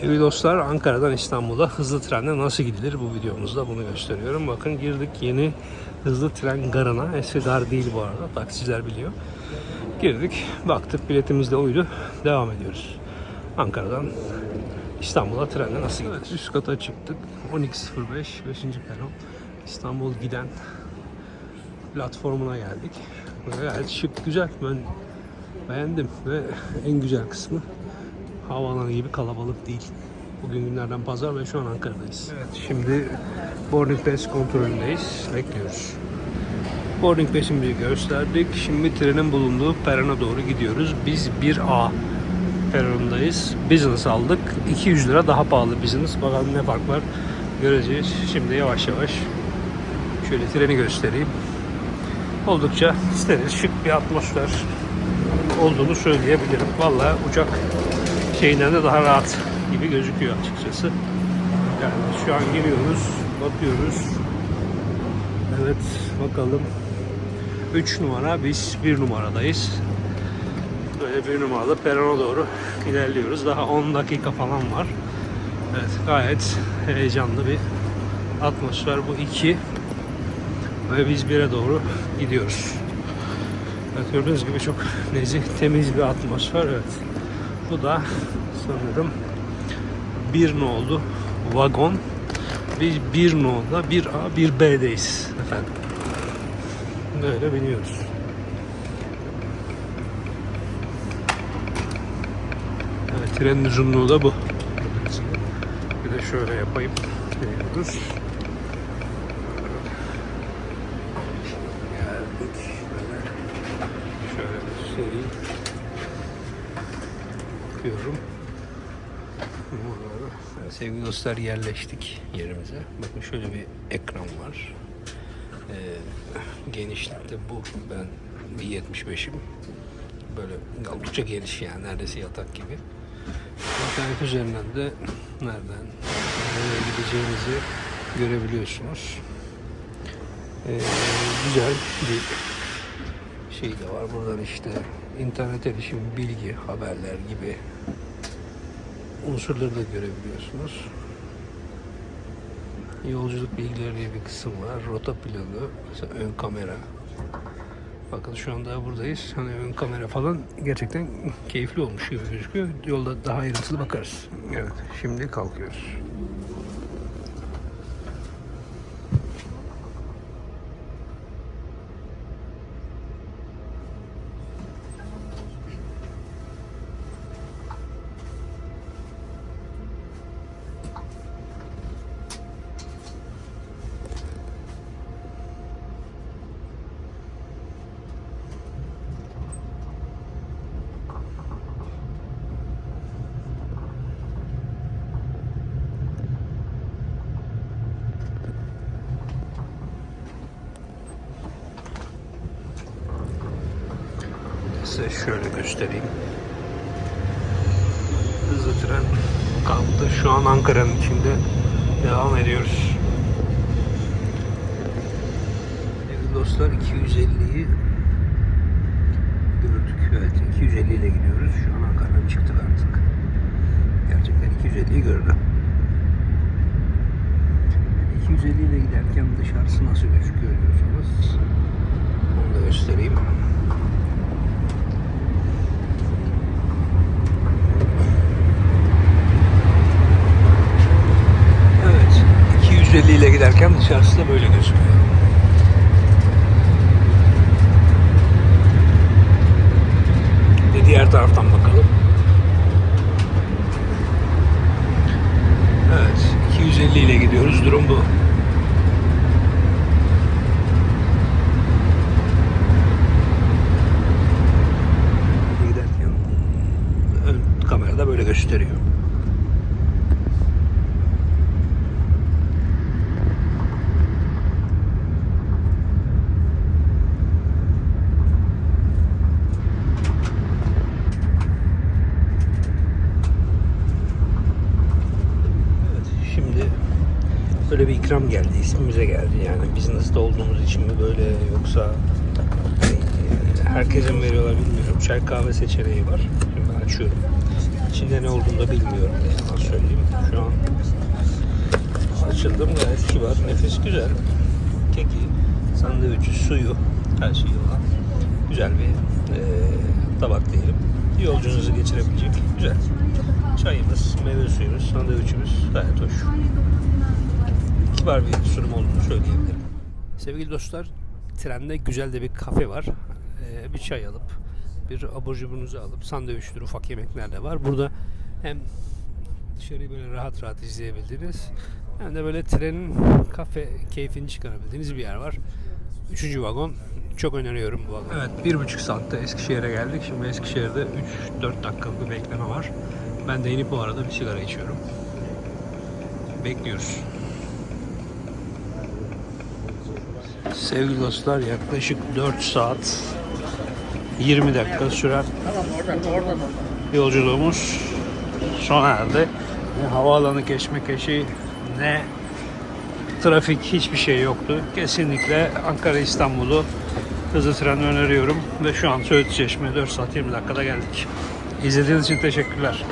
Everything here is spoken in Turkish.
Sevgili dostlar Ankara'dan İstanbul'a hızlı trenle nasıl gidilir bu videomuzda bunu gösteriyorum. Bakın girdik yeni hızlı tren garına. Eski gar değil bu arada taksiciler biliyor. Girdik baktık biletimiz de oydu. Devam ediyoruz. Ankara'dan İstanbul'a trenle nasıl gidilir? üst kata çıktık. 12.05 5. peron. İstanbul giden platformuna geldik. Gayet şık güzel. Ben beğendim ve en güzel kısmı havaalanı gibi kalabalık değil. Bugün günlerden pazar ve şu an Ankara'dayız. Evet şimdi boarding pass kontrolündeyiz. Bekliyoruz. Boarding pass'imizi gösterdik. Şimdi trenin bulunduğu perona doğru gidiyoruz. Biz 1A peronundayız. Business aldık. 200 lira daha pahalı business. Bakalım ne fark var göreceğiz. Şimdi yavaş yavaş şöyle treni göstereyim. Oldukça steril, şık bir atmosfer olduğunu söyleyebilirim. Vallahi uçak şeyinden de daha rahat gibi gözüküyor açıkçası. Yani şu an giriyoruz, bakıyoruz. Evet, bakalım. 3 numara, biz 1 numaradayız. Böyle bir numaralı perona doğru ilerliyoruz. Daha 10 dakika falan var. Evet, gayet heyecanlı bir atmosfer bu 2. Ve biz 1'e doğru gidiyoruz. Evet, gördüğünüz gibi çok nezih, temiz bir atmosfer. Evet. Bu da sanırım bir nolu vagon. Biz bir nolda bir A bir B'deyiz efendim. Böyle biniyoruz. Evet trenin uzunluğu da bu. Bir de şöyle yapayım. Biniyoruz. Geldik. Böyle şöyle göstereyim bakıyorum. Evet, sevgili dostlar yerleştik yerimize. Bakın şöyle bir ekran var. Ee, genişlikte bu. Ben bir 75'im. Böyle oldukça geniş yani neredeyse yatak gibi. İnternet üzerinden de nereden nereye gideceğinizi görebiliyorsunuz. Ee, güzel bir şey de var. Buradan işte internet erişim, bilgi, haberler gibi unsurları da görebiliyorsunuz. Yolculuk bilgileri diye bir kısım var. Rota planı, mesela ön kamera. Bakın şu anda buradayız. Hani ön kamera falan gerçekten keyifli olmuş gibi gözüküyor. Yolda daha ayrıntılı bakarız. Evet, şimdi kalkıyoruz. Size şöyle göstereyim. Hızlı tren kalktı. Şu an Ankara'nın içinde devam ediyoruz. Sevgili dostlar 250'yi gördük. Evet 250 ile gidiyoruz. Şu an Ankara'dan çıktık artık. Gerçekten 250'yi gördüm. 250 ile giderken dışarısı nasıl gözüküyor diyorsanız onu da göstereyim. Evet. 250 ile giderken dışarısı da böyle gözüküyor. ikram geldi, ismimize geldi. Yani biz nasıl olduğumuz için mi böyle yoksa e, herkese mi veriyorlar bilmiyorum. Çay kahve seçeneği var. Şimdi açıyorum. İçinde ne olduğunu da bilmiyorum. Yani söyleyeyim. Şu an açıldım gayet kibar. Nefes güzel. Keki, sandviçi, suyu, her şeyi olan güzel bir e, tabak diyelim. Yolcunuzu geçirebilecek güzel. Çayımız, meyve suyumuz, sandviçimiz gayet hoş. Kibar bir sunum olduğunu söyleyebilirim. Sevgili dostlar, trende güzel de bir kafe var. Ee, bir çay alıp, bir abur cuburunuzu alıp, sandviçtir, ufak yemekler de var. Burada hem dışarıyı böyle rahat rahat izleyebildiğiniz hem de böyle trenin kafe keyfini çıkarabildiğiniz bir yer var. Üçüncü vagon. Çok öneriyorum bu vagonu. Evet, bir buçuk saatte Eskişehir'e geldik. Şimdi Eskişehir'de 3-4 dakikalık bir bekleme var. Ben de inip bu arada bir sigara içiyorum. Bekliyoruz. Sevgili dostlar yaklaşık 4 saat 20 dakika süren yolculuğumuz sona erdi. Ne havaalanı keşmekeşi ne trafik hiçbir şey yoktu. Kesinlikle Ankara İstanbul'u hızlı tren öneriyorum ve şu an Söğüt Çeşme 4 saat 20 dakikada geldik. İzlediğiniz için teşekkürler.